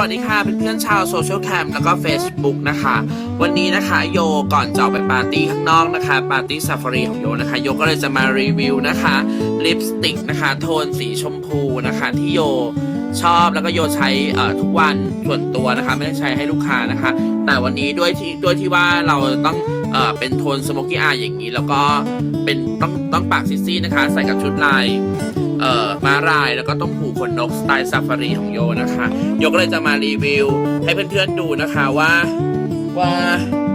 สวัสดีค่ะเพื่อนๆชาวโซเชียลแคมแล้วก็ Facebook นะคะ วันนี้นะคะโยก่อนจะออกไปปาร์ตี้ข้างนอกนะคะ ปาร์ตี้ซาฟารีของโยนะคะ โยก็เลยจะมารีวิวนะคะลิปสติกนะคะ โทนสีชมพูนะคะ ที่โยชอบแล้วก็โยใช้ทุกวันส่วนตัวนะคะ ไม่ได้ใช้ให้ลูกค้านะคะ แต่วันนี้ด้วยที่ด้วยที่ว่าเราต้อง เอ่อเป็นโทนสโมกี้อายอย่างนี้ แล้วก็เป็นต้องต้องปากซิซี่นะคะ ใส่กับชุดลายเอ่อมาลายแล้วก็ต้องผูกขนนกสไตล์ซาฟารีของโยนะคะโยก็เลยจะมารีวิว ให้เพื่อนๆดูนะคะว่าว่า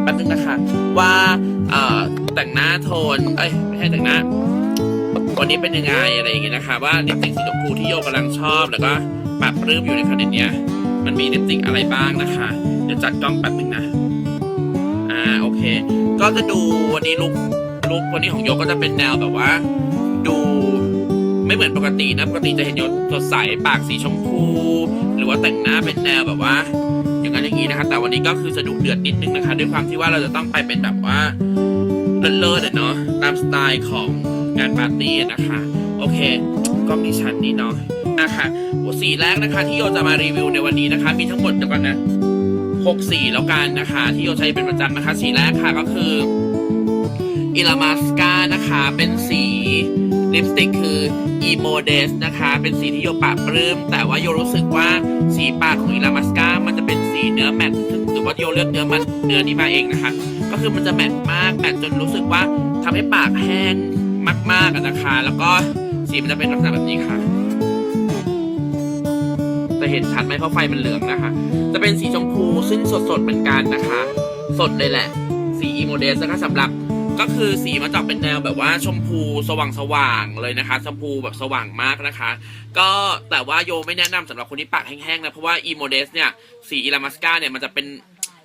แป๊บนึงนะคะว่าเอ่อแต่งหน้าโทนเอ้ยไม่ใช่แต่งหน้าวันนี้เป็นยังไงอะไรอย่างเงี้ยนะคะ ว่าลิปสติกสีชมพูที่โยกำลังชอบแล้วก็ปรับปรื้มอยู่ในคอนเทนต์เนี้ยมันมีลิปสติกอะไรบ้างนะคะ เดี๋ยวจัดกล้องแป๊บนึงนะ เค ก็จะดูวันนี้ลุกลุกวันนี้ของโยก็จะเป็นแนวแบบว่า ดูไม่เหมือนปกตินะปกติจะเห็นโยสดใสปากสีชมพู หรือว่าแต่งหน้าเป็นแนวแบบว่า อย่างนั้นอย่างนี้นะคะแต่วันนี้ก็คือจะดุเดือดนิดนึงนะคะ ด้วยความที่ว่าเราจะต้องไปเป็นแบบว่าเลิศๆอะเนาะตามสไตล์ของงานปาร์ตี้นะคะ โอเคกล้องดิฉันนี่เนาะนะคะสีแรกนะคะที่โยจะมารีวิวในวันนี้นะคะ มีทั้งหมดเดี๋ยวก่อนนะ หกสีแล้วกันนะคะ ที่โยใช้เป็นประจำนะคะ สีแรกค่ะก็คืออิลามาสกานะคะ เป็นสีลิปสติกคือ e m o d e s นะคะ เป็นสีที่โยปะปลื้มแต่ว่าโยรู้สึกว่าสีปากของอิลามาสกามันจะเป็นสีเนื้อแมตต์ซึ่งถือว่าโยเลือกเนื้อมันเนื้อนี้มาเองนะคะ ก็คือมันจะแมตต์มากแมตต์จนรู้สึกว่าทำให้ปากแห้งมากๆนะคะ แล้วก็สีมันจะเป็นลักษณะแบบนี้ค่ะ จะเห็นชัดไหมเพราะไฟมันเหลืองนะคะ จะเป็นสีชมพูซึ่งสดๆเหมือนกันนะคะ สดเลยแหละ สีอีโมเดสนะคะสำหรับก็คือสีมันจะออกเป็นแนวแบบว่าชมพูสว่างๆเลยนะคะชมพูแบบสว่างมากนะคะ ก็แต่ว่าโยไม่แนะนำสำหรับคนที่ปากแห้งๆนะเพราะว่าอีโมเดสเนี่ยสีอิลามัสกาเนี่ยมันจะเป็น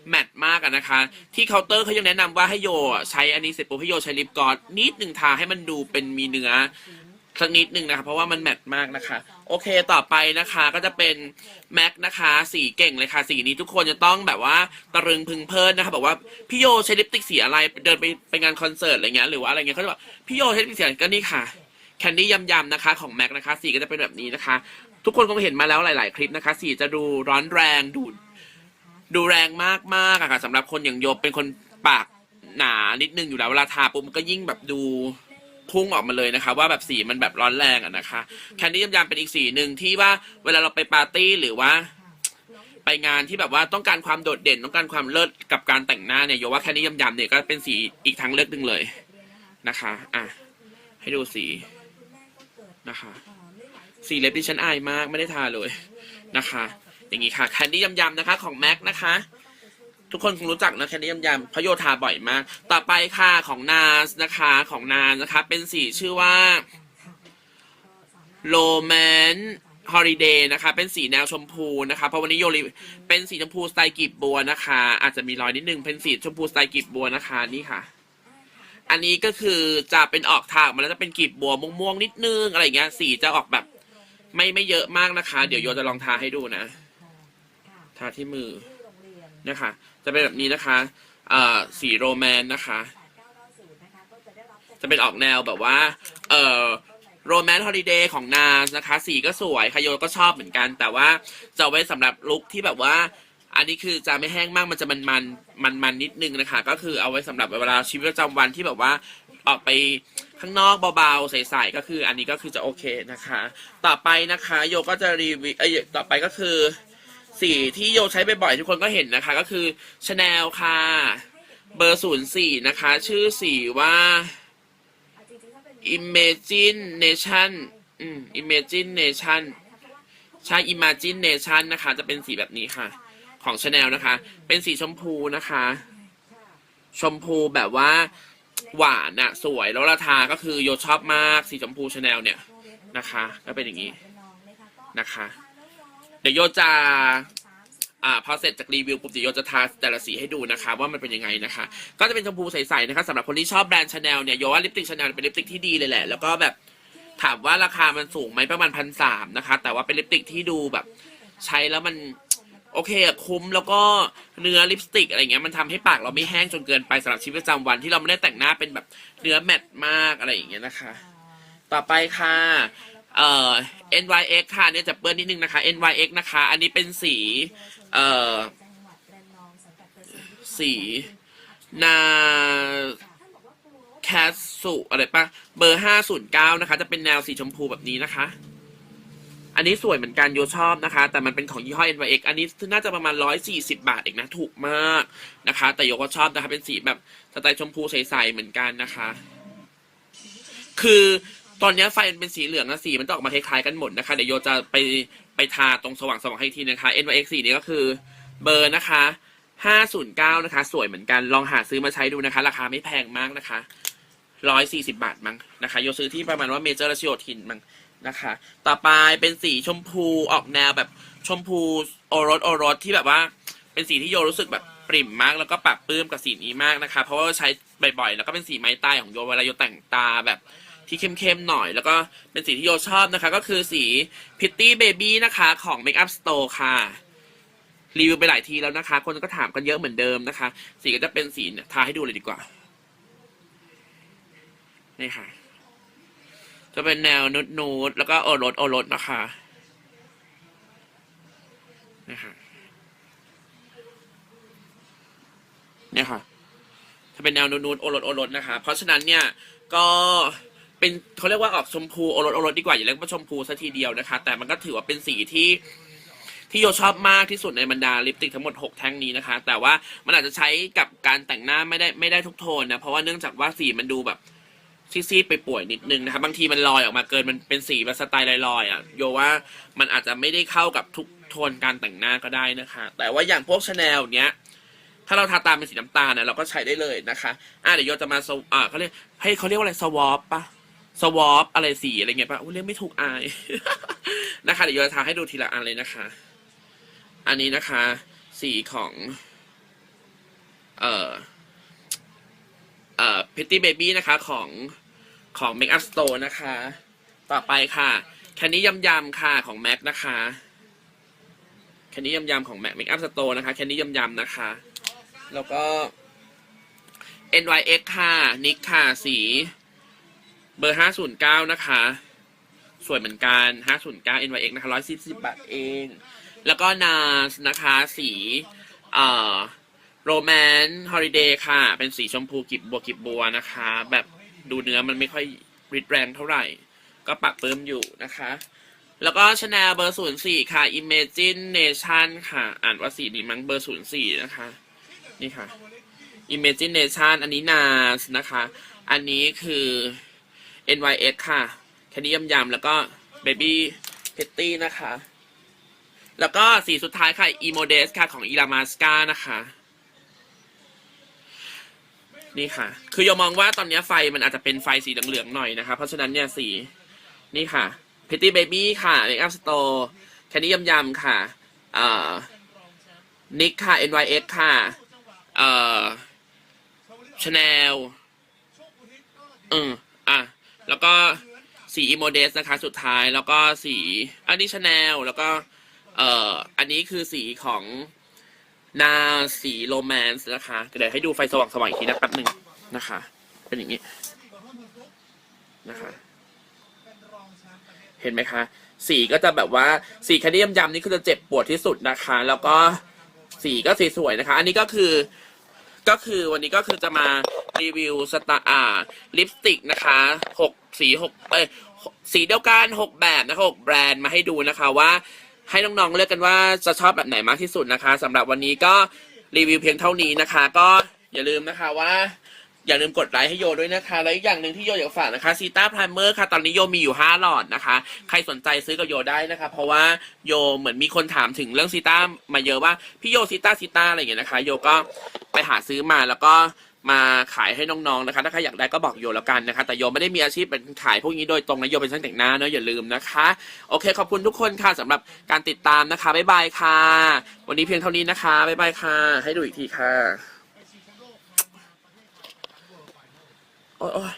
แมตต์มากนะคะ ที่เคาน์เตอร์เขายังแนะนำว่าให้โยใช้อันนี้เสร็จปุ๊บให้โยใช้ลิปกลอสนิดหนึ่งทาให้มันดูเป็นมีเนื้อ สักนิดหนึ่งนะคะ เพราะว่ามันแมทมากนะคะ โอเคต่อไปนะคะก็จะเป็นแม็กนะคะสีเก่งเลยค่ะ สีนี้ทุกคนจะต้องแบบว่าตะรึงพึงเพลินนะคะบอกว่าพี่โยใช้ลิปสติกสีอะไรเดินไปไปงานคอนเสิร์ตอะไรเงี้ยหรือว่าอะไรเงี้ยเขาจะบอกพี่โยใช้ลิปสติกสีอะไรก็นี่ค่ะแคนดี้ยำยำนะคะของแม็กนะคะสีก็จะเป็นแบบนี้นะคะ ทุกคนคงเห็นมาแล้วหลาย ๆ คลิปนะคะ สีจะดูร้อนแรงดูดูแรงมากๆอะค่ะสำหรับคนอย่างโยเป็นคนปากหนานิดนึงอยู่แล้วเวลาทาปุ๊บมันก็ยิ่งแบบดู พุ่งออกมาเลยนะคะ ว่าแบบสีมันแบบร้อนแรงอะนะคะแคนดี้ยำๆเป็นอีกสีหนึ่งที่ว่าเวลาเราไปปาร์ตี้หรือว่า ไปงานที่แบบว่าต้องการความโดดเด่นต้องการความเลิศกับการแต่งหน้าเนี่ยโยว่าแคนดี้ยำๆเนี่ยก็เป็นสีอีกทางเลือกหนึ่งเลยนะคะ อะ ให้ดูสีนะคะ สีเล็บที่ฉันอายมากไม่ได้ทาเลยนะคะ อย่างนี้ค่ะแคนดี้ยำๆนะคะ ของแม็กนะคะ ทุกคนคงรู้จักนะแคนดี้ยำๆเพระโยทาบ่อยมาก ต่อไปค่ะของนาสนะคะของนาสนะคะ เป็นสีชื่อว่าโ o แมนฮอลิเดย์นะคะ เป็นสีแนวชมพูนะคะ เพราะวันนี้โยริเป็นสีชมพูสไตล์กีบบัวนะคะ อาจจะมีรอยนิดนึงเป็นสีชมพูสไตล์กีบบัวนะคะนี่ค่ะ อันนี้ก็คือจะเป็นออกทางมาแล้วจะเป็นกีบบัวม่วงๆนิดนึงอะไรอย่างเงี้ยสีจะออกแบบไม่ไม่เยอะมากนะคะ เดี๋ยวโยจะลองทาให้ดูนะ ทาที่มือ นะคะ จะเป็นแบบนี้นะคะเอ่อสีโรแมนนะคะ จะเป็นออกแนวแบบว่าเอ่อโรแมนต์ฮอลิเดย์ของนาสนะคะ สีก็สวยค่ะโยก็ชอบเหมือนกัน แต่ว่าจะเอาไว้สำหรับลุคที่แบบว่า อันนี้คือจะไม่แห้งมากมันจะมันมันมันมันนิดนึงนะคะ ก็คือเอาไว้สำหรับเวลาชีวิตประจำวันที่แบบว่าออกไปข้างนอกเบาๆใสๆก็คือ อันนี้ก็คือจะโอเคนะคะ ต่อไปนะคะ โยก็จะรีวิวเอ้ยต่อไปก็คือ สีที่โยใช้บ่อยๆทุกคนก็เห็นนะคะ ก็คือชาแนลค่ะ เบอร์ศูนย์สี่นะคะ ชื่อสีว่า Imagination อืม Imagination ใช่ Imagination นะคะ จะเป็นสีแบบนี้ค่ะ ของ Chanel นะคะ เป็นสีชมพูนะคะ ชมพูแบบว่าหวานอะสวยแล้วราคาก็คือโยชอบมากสีชมพู Chanel เนี่ยนะคะ ก็เป็นอย่างนี้นะคะ เดี๋ยวโยจะอ่าพอเสร็จจากรีวิวปุ๊บเดี๋ยวโยจะทาแต่ละสีให้ดูนะคะ ว่ามันเป็นยังไงนะคะ ก็จะเป็นชมพูใสๆนะคะสำหรับคนที่ชอบแบรนด์ชาแนลเนี่ยโยว่าลิปสติกชาแนลเป็นลิปสติกที่ดีเลยแหละแล้วก็แบบถามว่าราคามันสูงไหมประมาณพันสามนะคะ แต่ว่าเป็นลิปสติกที่ดูแบบ ใช้แล้วมันโอเคคุ้มแล้วก็เนื้อลิปสติกอะไรเงี้ยมันทำให้ปากเราไม่แห้งจนเกินไปสำหรับชีวิตประจำวันที่เราไม่ได้แต่งหน้าเป็นแบบเนื้อแมตต์มากอะไรอย่างเงี้ยนะคะ ต่อไปค่ะ เอ่อ NYX ค่ะเนี่ยจะเปิ้ลนิดนึงนะคะ NYX นะคะ อันนี้เป็นสี เอ่อ สีนาแคสสุอะไรปะเบอร์ห้าศูนย์เก้านะคะ จะเป็นแนวสีชมพูแบบนี้นะคะ อันนี้สวยเหมือนกันโยชอบนะคะ แต่มันเป็นของยี่ห้อ NYX อันนี้น่าจะประมาณร้อยสี่สิบาทเองนะ ถูกมากนะคะ แต่โยก็ชอบนะคะ เป็นสีแบบสไตล์ชมพูใสๆเหมือนกันนะคะ คือ ตอนนี้ไฟมันเป็นสีเหลืองนะสีมันจะออกมาคล้ายๆกันหมดนะคะ เดี๋ยวโยจะไปไปทาตรงสว่างๆให้อีกทีนะคะ NYX สีนี้ก็คือเบอร์นะคะ 509 นะคะ สวยเหมือนกันลองหาซื้อมาใช้ดูนะคะ ราคาไม่แพงมากนะคะ 140 บาทมั้งนะคะโยซื้อที่ประมาณว่าเมเจอร์ละชิโอทินมั้งนะคะ ต่อไปเป็นสีชมพูออกแนวแบบชมพูโอรสโอรสที่แบบว่า เป็นสีที่โยรู้สึกแบบปริ่มมากแล้วก็ปรับปื้มกับสีนี้มากนะคะ เพราะว่าใช้บ่อยๆ แล้วก็เป็นสีไม้ใต้ของโยเวลาโยแต่งตาแบบ ที่เข้มๆหน่อย แล้วก็เป็นสีที่โยชอบนะคะ ก็คือสี Pretty Baby นะคะของ Makeup Store ค่ะ รีวิวไปหลายทีแล้วนะคะ คนก็ถามกันเยอะเหมือนเดิมนะคะ สีก็จะเป็นสีเนี่ยทาให้ดูเลยดีกว่า นี่ค่ะ จะเป็นแนวนูดนูดๆแล้วก็โอรสโอรสนะคะนี่ค่ะเนี่ยค่ะจะเป็นแนวนูดนูดๆโอรสโอรสนะคะ เพราะฉะนั้นเนี่ย ก็ เป็นเขาเรียกว่าออกชมพูโอรสโอรสดีกว่าอย่าเรียกว่าชมพูซะทีเดียวนะคะ แต่มันก็ถือว่าเป็นสีที่ที่โยชอบมากที่สุดในบรรดาลิปสติกทั้งหมด 6 แท่งนี้นะคะ แต่ว่ามันอาจจะใช้กับการแต่งหน้าไม่ได้ไม่ได้ทุกโทนนะ เพราะว่าเนื่องจากว่าสีมันดูแบบซีดๆไปป่วยนิดนึงนะคะบางทีมันลอยออกมาเกินมันเป็นสีแบบสไตล์ลอยๆอะโยว่ามันอาจจะไม่ได้เข้ากับทุกโทนการแต่งหน้าก็ได้นะคะ แต่ว่าอย่างพวกชาแนลเนี้ยถ้าเราทาตามเป็นสีน้ำตาลนะเราก็ใช้ได้เลยนะคะอะเดี๋ยวโยจะมาสวอ่าเขาเรียกให้เขาเรียกว่าอะไรสวอปปะ สวอปอะไรสีอะไรเงี้ยป่ะอุ๊ยเรียกไม่ถูกอาย นะคะ เดี๋ยวโยจะทาให้ดูทีละอันเลยนะคะ อันนี้นะคะ สีของ เอ่อ เอ่อ Pretty Baby นะคะของของ Makeup Store นะคะ ต่อไปค่ะแคนนี้ยำยำค่ะของ MAC นะคะแคนนี้ยำยำของ MAC Makeup Store นะคะแคนนี้ยำยำนะคะ แล้วก็ NYX ค่ะนิกค่ะสี เบอร์509นย์เก้านะคะ สวยเหมือนกัน509 NYX นะคะ140บสิบบาทเอง แล้วก็นาสนะคะสีเอ่อโรแมนต์ฮอลิเดย์ค่ะ เป็นสีชมพูกิบบัวกิบบัวนะคะ แบบดูเนื้อมันไม่ค่อยริดแรงเท่าไหร่ ก็ปรับเพิ่มอยู่นะคะ แล้วก็ชาแนลเบอร์ศูนย์สี่ค่ะ Imagination ค่ะ อ่านว่าสีนี้มั้งเบอร์ศูนย์สี่นะคะ นี่ค่ะ Imagination อันนี้นาสนะคะ อันนี้คือ NYX ค่ะ แค่นี้ยำๆแล้วก็ Baby Petty นะคะ แล้วก็สีสุดท้ายค่ะ e m o d e s ค่ะของ i l a m a s c a นะคะ นี่ค่ะ คือโยมองว่าตอนนี้ไฟมันอาจจะเป็นไฟสีเหลืองๆหน่อยนะคะ เพราะฉะนั้นเนี่ยสี นี่ค่ะ Pretty Baby ค่ะ Makeup Store แค่นี้ยำๆค่ะเอ่อนิกค่ะ NYX ค่ะ เอ่อ Chanel อืมอะ แล้วก็สีอีโมเดสนะคะสุดท้ายแล้วก็สีอันนี้ชาแนลแล้วก็เอ่ออันนี้คือสีของนาสีโรแมนส์นะคะเดี๋ยวให้ดูไฟสว่างสว่างอีกทีนะแป๊บหนึ่งนะคะ เป็นอย่างนี้นะคะ เห็นไหมคะ สีก็จะแบบว่าสีแคดเดียมยำนี่คือจะเจ็บปวดที่สุดนะคะ แล้วก็สีก็สีสวยนะคะ อันนี้ก็คือก็คือวันนี้ก็คือจะมา รีวิวสตาอ่าลิปสติกนะคะหกสีหกเอ้ยสีเดียวกันหกแบบนะคะหกแบรนด์มาให้ดูนะคะว่าให้น้องๆเลือกกันว่าจะชอบแบบไหนมากที่สุดนะคะสำหรับวันนี้ก็รีวิวเพียงเท่านี้นะคะ ก็อย่าลืมนะคะว่าอย่าลืมกดไลค์ให้โยด้วยนะคะ แล้วอีกอย่างหนึ่งที่โยอยากฝากนะคะซีต้าพร i เมอร์ค่ะ ตอนนี้โยมีอยู่ 5 หลอดนะคะ ใครสนใจซื้อกับโยได้นะคะ เพราะว่าโยเหมือนมีคนถามถึงเรื่องซีต้ามาเยอะว่า พี่โยซีต้าซีต้าอะไรอย่างเงี้ยนะคะ โยก็ไปหาซื้อมาแล้วก็ มาขายให้น้องๆนะคะ ถ้าใครอยากได้ก็บอกโยแล้วกันนะคะ แต่โยไม่ได้มีอาชีพเป็นขายพวกนี้โดยตรงนะโยเป็นช่างแต่งหน้าเนอะอย่าลืมนะคะ โอเค ขอบคุณทุกคนค่ะสำหรับการติดตามนะคะบ๊ายบายค่ะ วันนี้เพียงเท่านี้นะคะบ๊ายบายค่ะ ให้ดูอีกทีค่ะโอ้ย